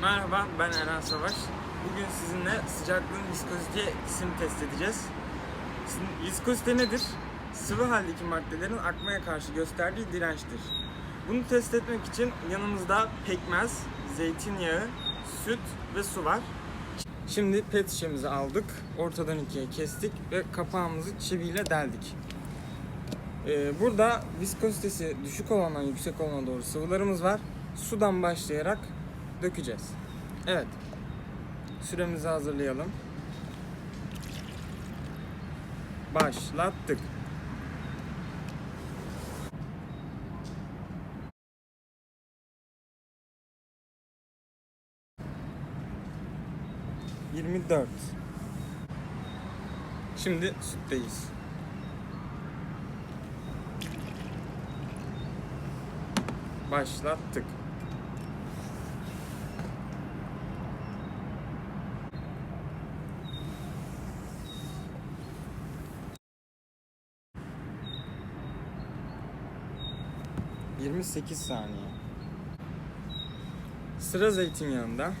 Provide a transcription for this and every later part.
Merhaba, ben Eren Savaş. Bugün sizinle sıcaklığın viskozite etkisini test edeceğiz. Viskozite nedir? Sıvı haldeki maddelerin akmaya karşı gösterdiği dirençtir. Bunu test etmek için yanımızda pekmez, zeytinyağı, süt ve su var. Şimdi pet şişemizi aldık, ortadan ikiye kestik ve kapağımızı çiviyle deldik. Ee, burada viskozitesi düşük olandan yüksek olana doğru sıvılarımız var. Sudan başlayarak dökeceğiz. Evet. Süremizi hazırlayalım. Başlattık. Yirmi dört. Şimdi sütteyiz. Başlattık. Yirmi sekiz saniye. Sıra zeytinyağında.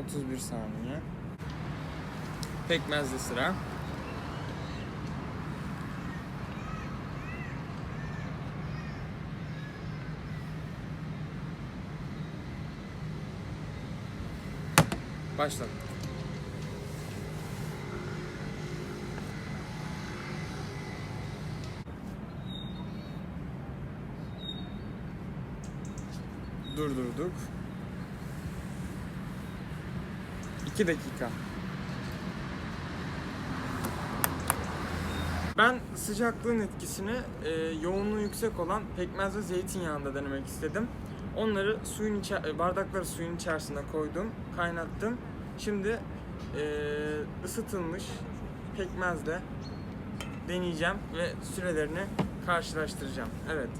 Otuz bir saniye. Pekmezli sıra. Başla. Durdurduk. 2 dakika. Ben sıcaklığın etkisini e, yoğunluğu yüksek olan pekmez ve zeytinyağında denemek istedim. Onları suyun içe e, bardakları suyun içerisine koydum, kaynattım. Şimdi e, ısıtılmış pekmezle deneyeceğim ve sürelerini karşılaştıracağım. Evet.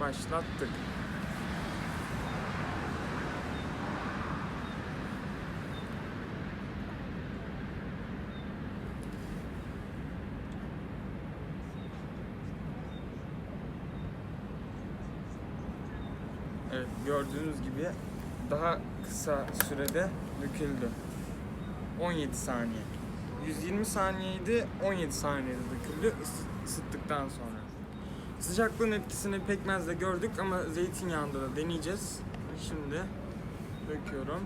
Başlattık. Evet gördüğünüz gibi daha kısa sürede döküldü. 17 saniye. 120 saniyeydi 17 saniyede döküldü ıs- ısıttıktan sonra. Sıcaklığın etkisini pekmezle gördük ama zeytinyağında da deneyeceğiz. Şimdi döküyorum.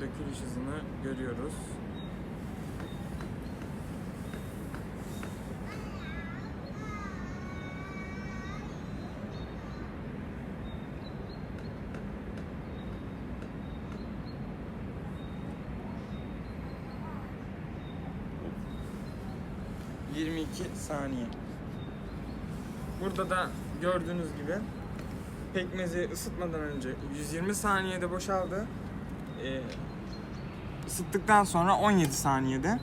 Dökülüş hızını görüyoruz. ...22 saniye. Burada da gördüğünüz gibi... ...pekmezi ısıtmadan önce 120 saniyede boşaldı e, ısıttıktan sonra 17 saniyede.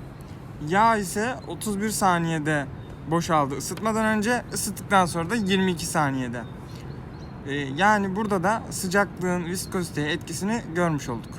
Yağ ise 31 saniyede boşaldı ısıtmadan önce, ısıttıktan sonra da 22 saniyede. E, yani burada da sıcaklığın viskoziteye etkisini görmüş olduk.